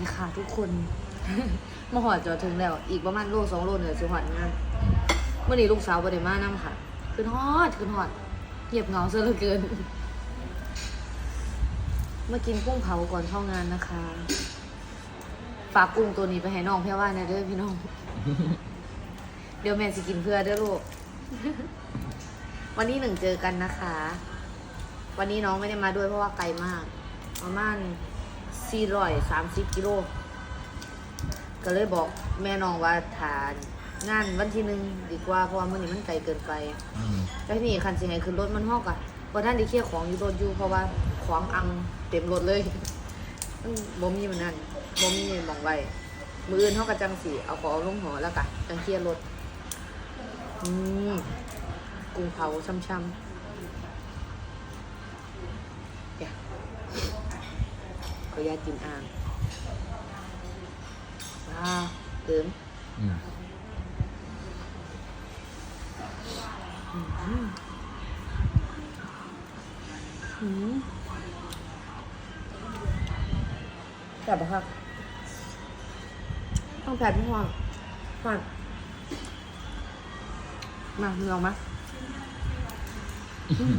ดีค่ะทุกคนมาหอดจอดถึงแล้ว อีกประมาณโลสองโลเนี่ยสิหอดงานเมื่อนี้ลูกสาวบ่ได้มานํค่ะ ขึ้นฮอดขึ้นฮอดเงียบเงาซะเหลือเกิน มากินกุ้งเผาก่อนเข้างานนะคะ ฝากกุ้งตัวนี้ไปให้น้องเพื่อว่านะเด้อพี่น้อง เดี๋ยวแม่สิกินเพื่อเด้อลูก วันนี้หนึ่งเจอกันนะคะ วันนี้น้องไม่ได้มาด้วยเพราะว่าไกลมากประมาณ สี่ร้อยสามสิบกิโล ก็เลยบอกแม่น้องว่าทานงานวันที่หนึ่งดีกว่าเพราะว่ามื่อนี้มันไกลเกินไป อืมแล้วทีนี้คันสิให้ขึ้นรถมันฮอกอะเพราะท่านได้เคลียร์ของอยู่รถอยู่เพราะว่าของอังเต็มรถเลยมันบ่มีมันนั่นบ่มีหมองไว้มืออื่นเฮาก็จังสิเอาของลงหอแล้วก็จังเคลียร์รถอืมกุ้งเผาช่ำๆอย่า ขออนุญาตกินอ่างว้าวเติมอืมอืมแบบปะครับต้องแผดพี่หวานหวานมามึงลองไหม อืม